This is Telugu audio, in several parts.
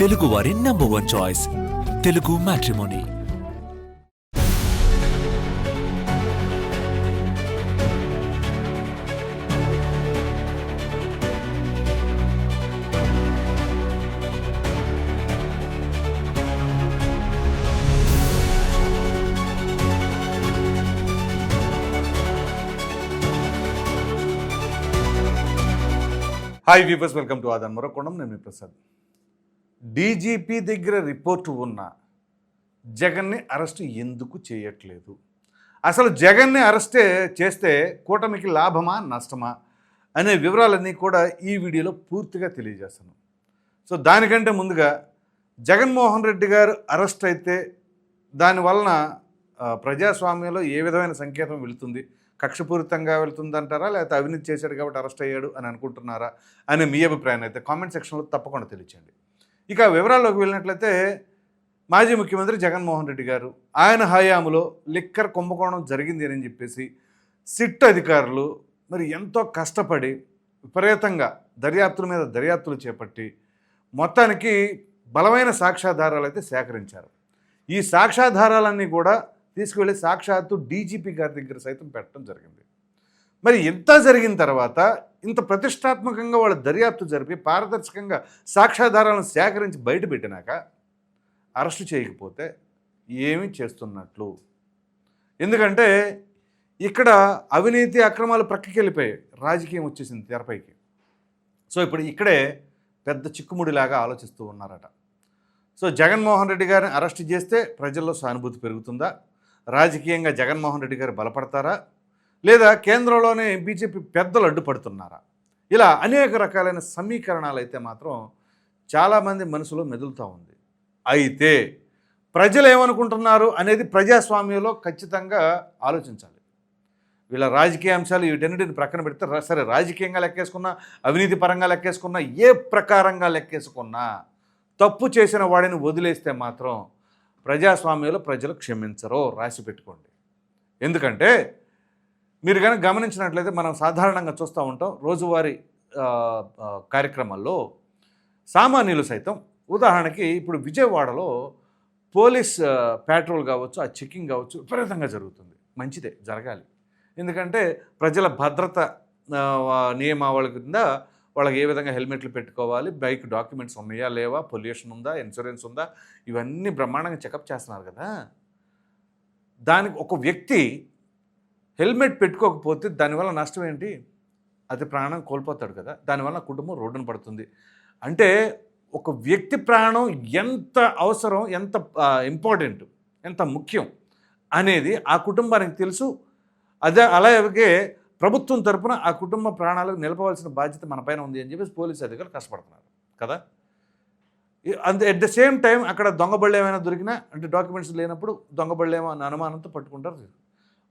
తెలుగు వారి number one choice Telugu matrimony hi viewers welcome to Aadan మరొకొండం నేను ప్రసాద్ డీజీపీ దగ్గర రిపోర్టు ఉన్న జగన్ని అరెస్ట్ ఎందుకు చేయట్లేదు? అసలు జగన్ని అరెస్టే చేస్తే కూటమికి లాభమా నష్టమా అనే వివరాలన్నీ కూడా ఈ వీడియోలో పూర్తిగా తెలియజేస్తాను. సో దానికంటే ముందుగా జగన్మోహన్ రెడ్డి గారు అరెస్ట్ అయితే దానివలన వలన ప్రజాస్వామ్యంలో ఏ విధమైన సంకేతం వెళుతుంది? కక్షపూరితంగా వెళ్తుందంటారా లేకపోతే అవినీతి చేశాడు కాబట్టి అరెస్ట్ అయ్యాడు అని అనుకుంటున్నారా? అనే మీ అభిప్రాయం అయితే కామెంట్ సెక్షన్లో తప్పకుండా తెలియచండి ఇక వివరాల్లోకి వెళ్ళినట్లయితే మాజీ ముఖ్యమంత్రి జగన్మోహన్ రెడ్డి గారు ఆయన హయాంలో లిక్కర్ కుంభకోణం జరిగింది అని చెప్పేసి సిట్ అధికారులు మరి ఎంతో కష్టపడి విపరీతంగా దర్యాప్తుల మీద దర్యాప్తులు చేపట్టి మొత్తానికి బలమైన సాక్ష్యాధారాలు అయితే సేకరించారు. ఈ సాక్ష్యాధారాలన్నీ కూడా తీసుకువెళ్ళి సాక్షాత్తు డీజీపీ గారి దగ్గర సైతం పెట్టడం జరిగింది. మరి ఇంత జరిగిన తర్వాత ఇంత ప్రతిష్టాత్మకంగా వాళ్ళ దర్యాప్తు జరిపి పారదర్శకంగా సాక్ష్యాధారాలను సేకరించి బయటపెట్టినాక అరెస్టు చేయకపోతే ఏమి చేస్తున్నట్లు? ఎందుకంటే ఇక్కడ అవినీతి అక్రమాలు ప్రక్కకి వెళ్ళిపోయాయి రాజకీయం వచ్చేసింది తెరపైకి. సో ఇప్పుడు ఇక్కడే పెద్ద చిక్కుముడిలాగా ఆలోచిస్తూ ఉన్నారట. సో జగన్మోహన్ రెడ్డి గారిని అరెస్ట్ చేస్తే ప్రజల్లో సానుభూతి పెరుగుతుందా? రాజకీయంగా జగన్మోహన్ రెడ్డి గారు బలపడతారా? లేదా కేంద్రంలోనే బీజేపీ పెద్దలు అడ్డుపడుతున్నారా? ఇలా అనేక రకాలైన సమీకరణాలు అయితే మాత్రం చాలామంది మనసులో మెదులుతూ ఉంది. అయితే ప్రజలు ఏమనుకుంటున్నారు అనేది ప్రజాస్వామ్యంలో ఖచ్చితంగా ఆలోచించాలి. వీళ్ళ రాజకీయ అంశాలు వీటన్నిటిని ప్రక్కన పెడితే సరే రాజకీయంగా లెక్కేసుకున్నా అవినీతి పరంగా లెక్కేసుకున్నా ఏ ప్రకారంగా లెక్కేసుకున్నా తప్పు చేసిన వాడిని వదిలేస్తే మాత్రం ప్రజాస్వామ్యంలో ప్రజలు క్షమించరో రాసి పెట్టుకోండి. ఎందుకంటే మీరు కనుక గమనించినట్లయితే మనం సాధారణంగా చూస్తూ ఉంటాం రోజువారీ కార్యక్రమాల్లో సామాన్యులు సైతం. ఉదాహరణకి ఇప్పుడు విజయవాడలో పోలీస్ పెట్రోల్ కావచ్చు ఆ చెకింగ్ కావచ్చు విపరీతంగా జరుగుతుంది. మంచిదే జరగాలి. ఎందుకంటే ప్రజల భద్రత నియమావళి కింద వాళ్ళకి ఏ విధంగా హెల్మెట్లు పెట్టుకోవాలి బైక్ డాక్యుమెంట్స్ ఉన్నాయా లేవా పొల్యూషన్ ఉందా ఇన్సూరెన్స్ ఉందా ఇవన్నీ బ్రహ్మాండంగా చెకప్ చేస్తున్నారు కదా. దానికి ఒక వ్యక్తి హెల్మెట్ పెట్టుకోకపోతే దానివల్ల నష్టం ఏంటి? అది ప్రాణం కోల్పోతాడు కదా. దానివల్ల కుటుంబం రోడ్డున పడుతుంది. అంటే ఒక వ్యక్తి ప్రాణం ఎంత అవసరం ఎంత ఇంపార్టెంట్ ఎంత ముఖ్యం అనేది ఆ కుటుంబానికి తెలుసు. అదే అలాగే ప్రభుత్వం తరపున ఆ కుటుంబ ప్రాణాలకు నిలపవలసిన బాధ్యత మన పైన ఉంది అని చెప్పేసి పోలీసు అధికారులు కష్టపడుతున్నారు కదా. And at the same time అక్కడ దొంగబళ్ళు ఏమైనా దొరికినా అంటే డాక్యుమెంట్స్ లేనప్పుడు దొంగబళ్ళు ఏమో అన్న అనుమానంతో పట్టుకుంటారు.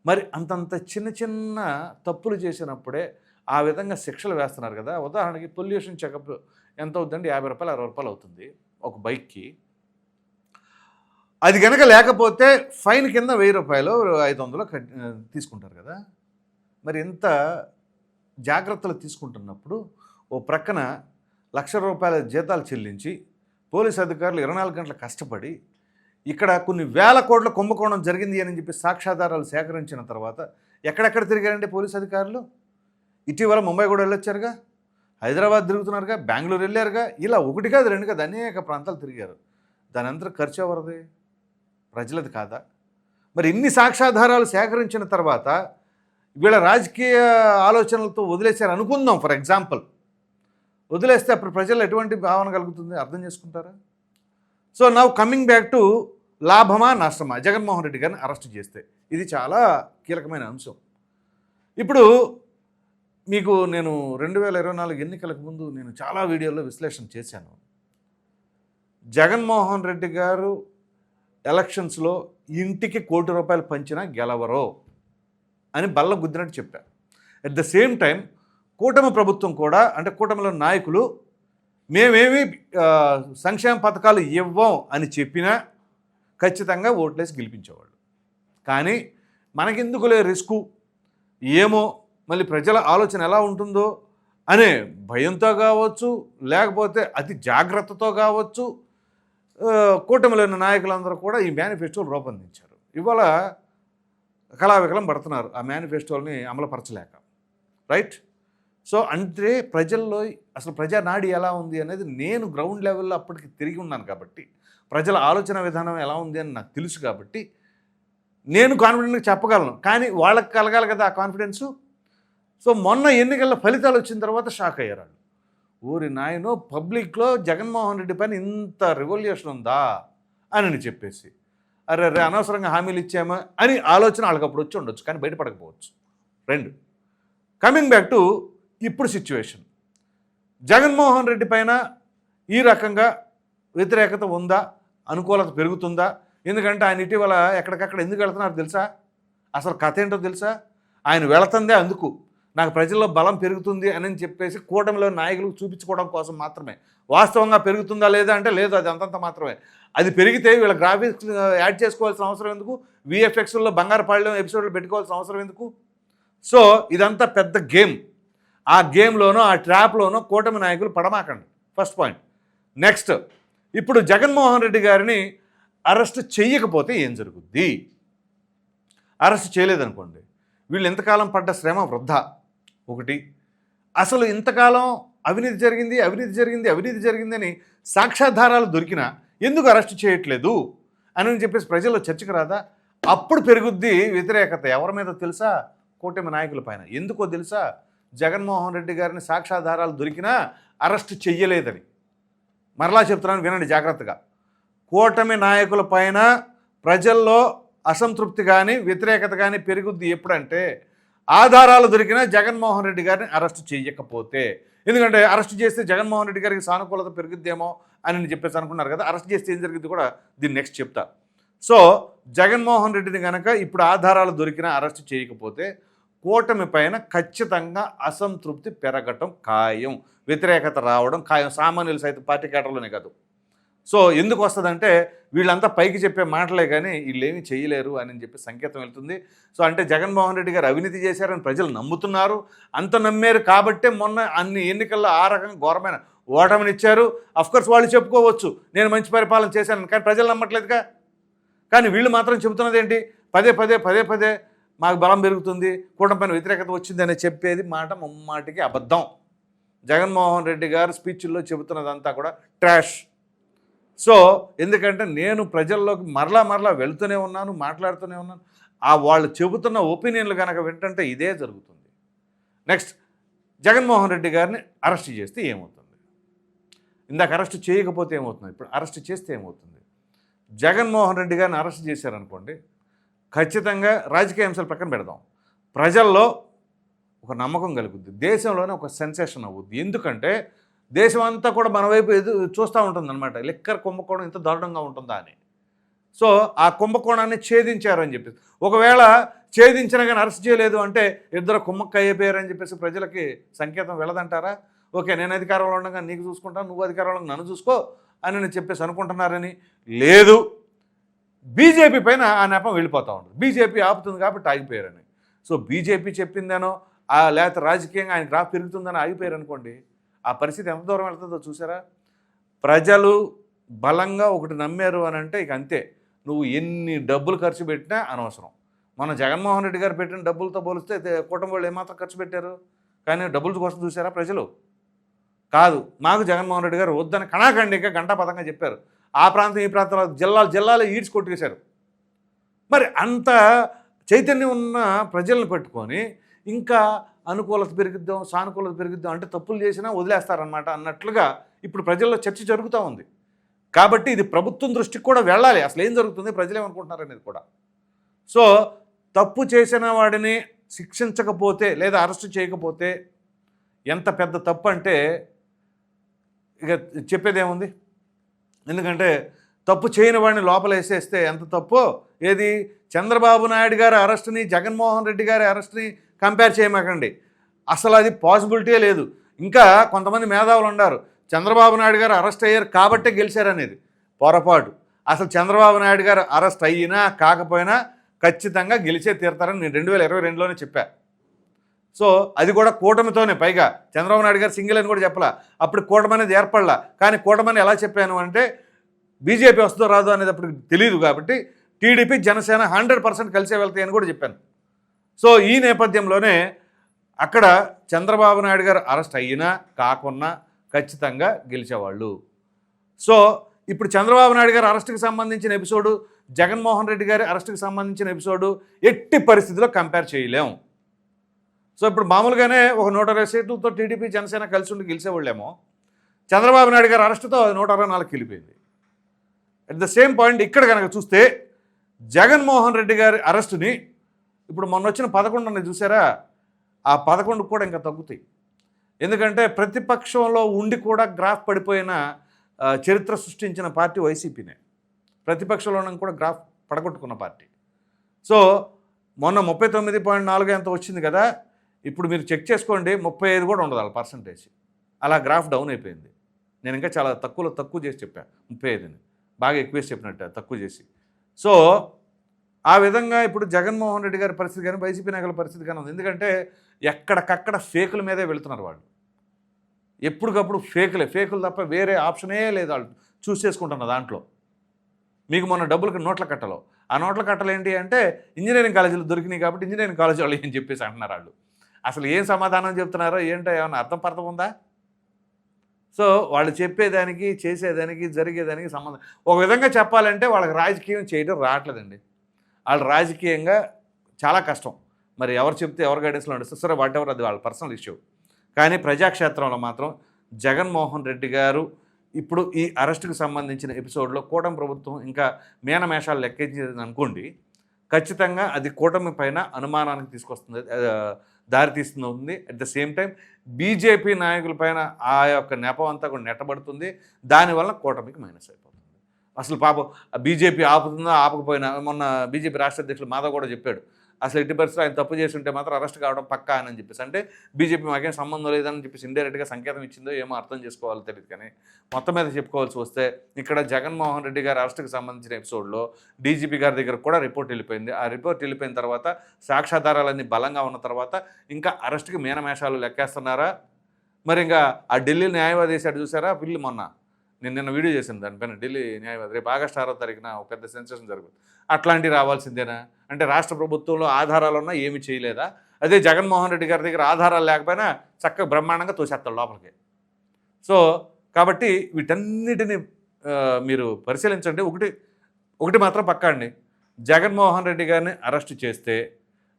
మరి అంతంత చిన్న చిన్న తప్పులు చేసినప్పుడే ఆ విధంగా శిక్షలు వేస్తున్నారు కదా. ఉదాహరణకి పొల్యూషన్ చెకప్ ఎంత అవుతుందండి? యాభై రూపాయలు అరవై రూపాయలు అవుతుంది ఒక బైక్కి. అది కనుక లేకపోతే ఫైన్ కింద వెయ్యి రూపాయలు ఐదు వందలు తీసుకుంటారు కదా. మరి ఇంత జాగ్రత్తలు తీసుకుంటున్నప్పుడు ఓ ప్రక్కన లక్ష రూపాయల జీతాలు చెల్లించి పోలీస్ అధికారులు ఇరవై నాలుగు గంటలు కష్టపడి ఇక్కడ కొన్ని వేల కోట్ల కుంభకోణం జరిగింది అని చెప్పి సాక్ష్యాధారాలు సేకరించిన తర్వాత ఎక్కడెక్కడ తిరిగారండి పోలీస్ అధికారులు? ఇటీవల ముంబై కూడా వెళ్ళొచ్చారుగా? హైదరాబాద్ తిరుగుతున్నారుగా? బెంగళూరు వెళ్ళారుగా? ఇలా ఒకటి కాదు రెండు కాదు అనేక ప్రాంతాలు తిరిగారు. దాని అంతా ఖర్చు ఎవరిది? ప్రజలది కాదా? మరి ఇన్ని సాక్ష్యాధారాలు సేకరించిన తర్వాత వీళ్ళ రాజకీయ ఆలోచనలతో వదిలేశారు అనుకుందాం ఫర్ ఎగ్జాంపుల్. వదిలేస్తే అప్పుడు ప్రజలు ఎటువంటి భావన కలుగుతుంది? అర్థం చేసుకుంటారా? So now coming back to లాభమా నష్టమా? జగన్మోహన్ రెడ్డి గారిని అరెస్ట్ చేస్తే. ఇది చాలా కీలకమైన అంశం. ఇప్పుడు మీకు నేను రెండు వేల ఇరవై నాలుగు ఎన్నికలకు ముందు నేను చాలా వీడియోల్లో విశ్లేషణ చేశాను. జగన్మోహన్ రెడ్డి గారు ఎలక్షన్స్లో ఇంటికి కోటి రూపాయలు పంచినా గెలవరో అని బల్ల గుద్దినట్టు చెప్పారు అట్ ద సేమ్ టైం కూటమి ప్రభుత్వం కూడా అంటే కూటమిలో నాయకులు మేమేమి సంక్షేమ పథకాలు ఇవ్వం అని చెప్పినా ఖచ్చితంగా ఓట్లేసి గెలిపించేవాళ్ళు. కానీ మనకెందుకులే రిస్కు? ఏమో మళ్ళీ ప్రజల ఆలోచన ఎలా ఉంటుందో అనే భయంతో కావచ్చు లేకపోతే అతి జాగ్రత్తతో కావచ్చు కూటమిలోని నాయకులందరూ కూడా ఈ మేనిఫెస్టోలు రూపొందించారు. ఇవాళ కళావికలం పడుతున్నారు. ఆ మేనిఫెస్టోల్ని అమలుపరచలేక. రైట్? సో అంటే ప్రజల్లో అసలు ప్రజా నాడి ఎలా ఉంది అనేది నేను గ్రౌండ్ లెవెల్లో అప్పటికి తిరిగి ఉన్నాను కాబట్టి ప్రజల ఆలోచన విధానం ఎలా ఉంది అని నాకు తెలుసు కాబట్టి నేను కాన్ఫిడెంట్గా చెప్పగలను. కానీ వాళ్ళకి కలగాలి కదా ఆ కాన్ఫిడెన్సు సో మొన్న ఎన్నికల ఫలితాలు వచ్చిన తర్వాత షాక్ అయ్యారు వాళ్ళు. ఊరి నాయనో పబ్లిక్లో జగన్మోహన్ రెడ్డి పైన ఇంత రెవల్యూషన్ ఉందా? అని అని చెప్పేసి. అరే రే అనవసరంగా హామీలు ఇచ్చామా? అని ఆలోచన వాళ్ళకి అప్పుడు వచ్చి ఉండొచ్చు. కానీ బయటపడకపోవచ్చు. రెండు. కమింగ్ బ్యాక్ టు ఇప్పుడు సిచ్యువేషన్ జగన్మోహన్ రెడ్డి పైన ఈ రకంగా వ్యతిరేకత ఉందా? అనుకూలత పెరుగుతుందా? ఎందుకంటే ఆయన ఇటీవల ఎక్కడికక్కడ ఎందుకు వెళ్తున్నారు తెలుసా? అసలు కథ ఏంటో తెలుసా? ఆయన వెళుతుందే అందుకు. నాకు ప్రజల్లో బలం పెరుగుతుంది అని చెప్పేసి కూటమిలో నాయకులకు చూపించుకోవడం కోసం మాత్రమే. వాస్తవంగా పెరుగుతుందా లేదా అంటే లేదు అది అంతంత మాత్రమే. అది పెరిగితే వీళ్ళ గ్రాఫిక్స్ యాడ్ చేసుకోవాల్సిన అవసరం ఎందుకు? విఎఫ్ఎక్స్లో బంగారు పాళ్ళెం ఎపిసోడ్లు పెట్టుకోవాల్సిన అవసరం ఎందుకు? సో ఇదంతా పెద్ద గేమ్ ఆ గేమ్లోనో ఆ ట్రాప్లోనో కూటమి నాయకులు పడమాకండి. First point. నెక్స్ట్ ఇప్పుడు జగన్మోహన్ రెడ్డి గారిని అరెస్ట్ చెయ్యకపోతే ఏం జరుగుద్ది? అరెస్ట్ చేయలేదనుకోండి. వీళ్ళు ఇంతకాలం పడ్డ శ్రమ వృద్ధా ఒకటి అసలు ఇంతకాలం అవినీతి జరిగింది అవినీతి జరిగింది అవినీతి జరిగిందని సాక్ష్యాధారాలు దొరికినా ఎందుకు అరెస్ట్ చేయట్లేదు? అని చెప్పేసి ప్రజల్లో చర్చకు రాదా? అప్పుడు పెరుగుద్ది వ్యతిరేకత. ఎవరి మీద తెలుసా? కూటమి నాయకుల పైన. ఎందుకో తెలుసా? జగన్మోహన్ రెడ్డి గారిని సాక్ష్యాధారాలు దొరికినా అరెస్ట్ చెయ్యలేదని. మరలా చెప్తున్నాను వినండి జాగ్రత్తగా. కూటమి నాయకుల పైన ప్రజల్లో అసంతృప్తి కానీ వ్యతిరేకత కానీ పెరుగుద్ది ఎప్పుడంటే ఆధారాలు దొరికినా జగన్మోహన్ రెడ్డి గారిని అరెస్ట్ చేయకపోతే ఎందుకంటే అరెస్ట్ చేస్తే జగన్మోహన్ రెడ్డి గారికి సానుకూలత పెరుగుద్దేమో అని నేను చెప్పేసి అనుకున్నారు కదా అరెస్ట్ చేస్తే ఏం జరిగింది కూడా దీన్ని నెక్స్ట్ చెప్తా. సో జగన్మోహన్ రెడ్డిని కనుక ఇప్పుడు ఆధారాలు దొరికినా అరెస్ట్ చేయకపోతే కూటమి పైన ఖచ్చితంగా అసంతృప్తి పెరగటం ఖాయం. వ్యతిరేకత రావడం ఖాయం. సామాన్యులు సైతం పార్టీ కేటర్లోనే కాదు. సో ఎందుకు వస్తుందంటే వీళ్ళంతా పైకి చెప్పే మాటలే కానీ వీళ్ళేమీ చేయలేరు అని చెప్పి సంకేతం వెళ్తుంది. సో అంటే జగన్మోహన్ రెడ్డి గారు అవినీతి చేశారని ప్రజలు నమ్ముతున్నారు. అంత నమ్మారు కాబట్టే మొన్న అన్ని ఎన్నికల్లో ఆ రకంగా ఘోరమైన ఓటమినిచ్చారు అఫ్కోర్స్ వాళ్ళు చెప్పుకోవచ్చు. నేను మంచి పరిపాలన చేశాను. కానీ ప్రజలు నమ్మట్లేదుగా. కానీ వీళ్ళు మాత్రం చెబుతున్నది ఏంటి పదే పదే పదే పదే మాకు బలం పెరుగుతుంది కూటమి పైన వ్యతిరేకత వచ్చిందని చెప్పేది మాట ముమ్మాటికి అబద్ధం. జగన్మోహన్ రెడ్డి గారు స్పీచ్ల్లో చెబుతున్నదంతా కూడా ట్రాష్. సో ఎందుకంటే నేను ప్రజల్లోకి మరలా మరలా వెళ్తూనే ఉన్నాను మాట్లాడుతూనే ఉన్నాను. ఆ వాళ్ళు చెబుతున్న ఒపీనియన్లు కనుక వింటంటే ఇదే జరుగుతుంది. నెక్స్ట్ జగన్మోహన్ రెడ్డి గారిని అరెస్ట్ చేస్తే ఏమవుతుంది? ఇందాక అరెస్ట్ చేయకపోతే ఏమవుతుంది? ఇప్పుడు అరెస్ట్ చేస్తే ఏమవుతుంది? జగన్మోహన్ రెడ్డి గారిని అరెస్ట్ చేశారనుకోండి ఖచ్చితంగా రాజకీయ అంశాలు పక్కన పెడదాం. ప్రజల్లో ఒక నమ్మకం కలుగుద్ది. దేశంలోనే ఒక సెన్సేషన్ అవుద్ది. ఎందుకంటే దేశం అంతా కూడా మన వైపు ఎదు చూస్తూ ఉంటుంది అనమాట లిక్కర్ కుంభకోణం ఇంత దారుణంగా ఉంటుందా అని. సో ఆ కుంభకోణాన్ని ఛేదించారని చెప్పేసి. ఒకవేళ ఛేదించినా కానీ అరెస్ట్ చేయలేదు అంటే ఇద్దరు కుమ్మక్క అయిపోయారని చెప్పేసి ప్రజలకి సంకేతం వెళ్ళదంటారా? ఓకే నేను అధికారంలో ఉండగా నీకు చూసుకుంటాను నువ్వు అధికారంలో నన్ను చూసుకో అని నేను చెప్పేసి అనుకుంటున్నారని. లేదు. బీజేపీ పైన ఆ నెపం వెళ్ళిపోతూ ఉంటుంది. బీజేపీ ఆపుతుంది కాబట్టి ఆగిపోయారని. సో బీజేపీ చెప్పిందేనో ఆ లేకపోతే రాజకీయంగా ఆయన గ్రాఫ్ పెరుగుతుందని ఆగిపోయారు అనుకోండి ఆ పరిస్థితి ఎంత దూరం వెళ్తుందో చూసారా? ప్రజలు బలంగా ఒకటి నమ్మారు అని అంటే ఇక అంతే. నువ్వు ఎన్ని డబ్బులు ఖర్చు పెట్టినా అనవసరం. మన జగన్మోహన్ రెడ్డి గారు పెట్టిన డబ్బులతో పోలిస్తే తే- వాళ్ళు ఏమాత్రం ఖర్చు పెట్టారు? కానీ డబ్బుల కోసం చూసారా ప్రజలు? కాదు మాకు జగన్మోహన్ రెడ్డి గారు వద్దని కణాఖండిగా గంటాపదంగా చెప్పారు. ఆ ప్రాంతం ఈ ప్రాంతంలో జిల్లాలు జిల్లాలో ఈడ్చి కొట్టేశారు. మరి అంత చైతన్యం ఉన్న ప్రజలను పెట్టుకొని ఇంకా అనుకూలత పెరిగిద్దాం సానుకూలత పెరిగిద్దాం అంటే తప్పులు చేసినా వదిలేస్తారనమాట అన్నట్లుగా ఇప్పుడు ప్రజల్లో చర్చ జరుగుతూ ఉంది. కాబట్టి ఇది ప్రభుత్వం దృష్టికి కూడా వెళ్ళాలి. అసలు ఏం జరుగుతుంది? ప్రజలు అనేది కూడా. సో తప్పు చేసిన వాడిని శిక్షించకపోతే లేదా అరెస్ట్ చేయకపోతే ఎంత పెద్ద తప్పు అంటే ఇక చెప్పేదేముంది ఎందుకంటే తప్పు చేయని వాడిని లోపల వేసేస్తే ఎంత తప్పో ఏది? చంద్రబాబు నాయుడు గారి అరెస్ట్ని జగన్మోహన్ రెడ్డి గారి అరెస్ట్ని కంపేర్ చేయమాకండి. అసలు అది పాసిబిలిటీ లేదు. ఇంకా కొంతమంది మేధావులు ఉన్నారు. చంద్రబాబు నాయుడు గారు అరెస్ట్ అయ్యారు కాబట్టే గెలిచారనేది పొరపాటు. అసలు చంద్రబాబు నాయుడు గారు అరెస్ట్ అయినా కాకపోయినా ఖచ్చితంగా గెలిచే తీరుతారని నేను రెండు వేల ఇరవై రెండులోనే చెప్పా. సో అది కూడా కూటమితోనే. పైగా చంద్రబాబు నాయుడు గారు సింగిల్ అని కూడా చెప్పలా. అప్పుడు కూటమి అనేది ఏర్పడలా. కానీ కూటమని ఎలా చెప్పాను అంటే బీజేపీ వస్తుందో రాదో అనేది అప్పుడు తెలియదు కాబట్టి టీడీపీ జనసేన హండ్రెడ్ పర్సెంట్ కలిసే వెళ్తాయని కూడా చెప్పాను. సో ఈ నేపథ్యంలోనే అక్కడ చంద్రబాబు నాయుడు గారు అరెస్ట్ అయినా కాకున్నా ఖచ్చితంగా గెలిచేవాళ్ళు. సో ఇప్పుడు చంద్రబాబు నాయుడు గారి అరెస్ట్కి సంబంధించిన ఎపిసోడు జగన్మోహన్ రెడ్డి గారి అరెస్ట్కి సంబంధించిన ఎపిసోడు ఎట్టి పరిస్థితిలో కంపేర్ చేయలేం. సో ఇప్పుడు మామూలుగానే ఒక నూట ఇరవై సీట్లతో టీడీపీ జనసేన కలిసి ఉండి గెలిచేవాళ్ళేమో. చంద్రబాబు నాయుడు గారి అరెస్టుతో అది నూట అరవై నాలుగు వెళ్ళిపోయింది. అట్ ద సేమ్ పాయింట్ ఇక్కడ కనుక చూస్తే జగన్మోహన్ రెడ్డి గారి అరెస్టుని ఇప్పుడు మొన్న వచ్చిన పదకొండు అనేది చూసారా? ఆ పదకొండు కూడా ఇంకా తగ్గుతాయి. ఎందుకంటే ప్రతిపక్షంలో ఉండి కూడా గ్రాఫ్ పడిపోయిన చరిత్ర సృష్టించిన పార్టీ వైసీపీనే. ప్రతిపక్షంలో కూడా గ్రాఫ్ పడగొట్టుకున్న పార్టీ. సో మొన్న ముప్పై తొమ్మిది పాయింట్ నాలుగు ఎంత వచ్చింది కదా? ఇప్పుడు మీరు చెక్ చేసుకోండి ముప్పై ఐదు కూడా ఉండదు వాళ్ళ పర్సంటేజ్ అలా గ్రాఫ్ డౌన్ అయిపోయింది. నేను ఇంకా చాలా తక్కువలో తక్కువ చేసి చెప్పాను ముప్పై ఐదుని. బాగా ఎక్కువ చేసి చెప్పినట్టు తక్కువ చేసి. సో ఆ విధంగా ఇప్పుడు జగన్మోహన్ రెడ్డి గారి పరిస్థితి కానీ వైసీపీ నాయకుల పరిస్థితి కానీ ఉంది. ఎందుకంటే ఎక్కడికక్కడ ఫేకుల మీదే వెళుతున్నారు వాళ్ళు. ఎప్పటికప్పుడు ఫేకులే ఫేకులు తప్ప వేరే ఆప్షనే లేదు వాళ్ళు చూస్ చేసుకుంటున్న దాంట్లో. మీకు మొన్న డబ్బులకి నోట్ల కట్టలో. ఆ నోట్ల కట్టలు ఏంటి అంటే ఇంజనీరింగ్ కాలేజీలు దొరికినాయి కాబట్టి ఇంజనీరింగ్ కాలేజీ వాళ్ళు ఏం చెప్పేసి అంటున్నారు వాళ్ళు. అసలు ఏం సమాధానం చెప్తున్నారో ఏంటో ఏమైనా అర్థం పర్థం ఉందా? సో వాళ్ళు చెప్పేదానికి చేసేదానికి జరిగేదానికి సంబంధం. ఒక విధంగా చెప్పాలంటే వాళ్ళకి రాజకీయం చేయడం రావట్లేదండి. వాళ్ళు రాజకీయంగా చాలా కష్టం. మరి ఎవరు చెప్తే ఎవరు గైడెన్స్లో నడుస్తారు? సరే వాట్ ఎవరు అది వాళ్ళ పర్సనల్ ఇష్యూ కానీ ప్రజాక్షేత్రంలో మాత్రం జగన్మోహన్ రెడ్డి గారు ఇప్పుడు ఈ అరెస్టుకు సంబంధించిన ఎపిసోడ్లో కూటమి ప్రభుత్వం ఇంకా మేనమేషాలు లెక్కించింది అనుకోండి ఖచ్చితంగా అది కూటమి పైన అనుమానానికి తీసుకొస్తుంది. దారితీస్తుంది at the same time BJP నాయకుల పైన ఆ యొక్క నెపం అంతా కూడా నెట్టబడుతుంది. దానివల్ల కూటమికి మైనస్ అయిపోతుంది. అసలు పాపం బీజేపీ ఆపుతుందా ఆపకపోయినా మొన్న బీజేపీ రాష్ట్ర అధ్యక్షులు మాధవ్ కూడా చెప్పాడు. అసలు ఎట్టి పరిస్థితులు ఆయన తప్పు చేసి ఉంటే మాత్రం అరెస్ట్ కావడం పక్కా అని చెప్పేసి. అంటే బీజేపీ మాకేం సంబంధం లేదని చెప్పేసి ఇండైరెక్ట్గా సంకేతం ఇచ్చిందో ఏమో అర్థం చేసుకోవాలో తెలియదు కానీ మొత్తం మీద చెప్పుకోవాల్సి వస్తే ఇక్కడ జగన్మోహన్ రెడ్డి గారి అరెస్ట్కి సంబంధించిన ఎపిసోడ్లో డీజీపీ గారి దగ్గర కూడా రిపోర్ట్ వెళ్ళిపోయింది. ఆ రిపోర్ట్ వెళ్ళిపోయిన తర్వాత సాక్ష్యాధారాలన్నీ బలంగా ఉన్న తర్వాత ఇంకా అరెస్ట్కి మీనమేషాలు లెక్కేస్తున్నారా? మరి ఇంకా ఆ ఢిల్లీ న్యాయవాది వేసాడు చూసారా? పిల్లి మొన్న నేను నిన్న వీడియో చేసింది దానిపైన. ఢిల్లీ న్యాయవాది. రేపు ఆగస్టు ఆరో తారీఖున ఒక పెద్ద సెన్సేషన్ జరుగుతుంది. అట్లాంటివి రావాల్సిందేనా? అంటే రాష్ట్ర ప్రభుత్వంలో ఆధారాలు ఉన్నా ఏమి చేయలేదా? అదే జగన్మోహన్ రెడ్డి గారి దగ్గర ఆధారాలు లేకపోయినా చక్కగా బ్రహ్మాండంగా తోసేస్తాడు లోపలికి. సో కాబట్టి వీటన్నిటిని మీరు పరిశీలించండి. ఒకటి ఒకటి మాత్రం పక్కా అండి. జగన్మోహన్ రెడ్డి గారిని అరెస్ట్ చేస్తే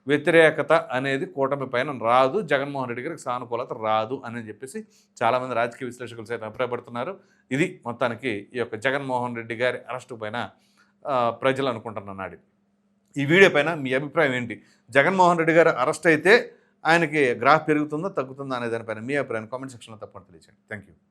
వ్యతిరేకత అనేది కూటమి పైన రాదు జగన్మోహన్ రెడ్డి గారికి సానుకూలత రాదు అని చెప్పేసి చాలామంది రాజకీయ విశ్లేషకులు సైతం అభిప్రాయపడుతున్నారు. ఇది మొత్తానికి ఈ యొక్క జగన్మోహన్ రెడ్డి గారి అరెస్టు పైన ప్రజలు అనుకుంటున్న నాడి ఈ వీడియో పైన మీ అభిప్రాయం ఏంటి? జగన్మోహన్ రెడ్డి గారు అరెస్ట్ అయితే ఆయనకి గ్రాఫ్ పెరుగుతుందో తగ్గుతుందో అనే దానిపైన మీ అభిప్రాయం కామెంట్ సెక్షన్లో తప్పకుండా తెలియజేయండి థ్యాంక్ యూ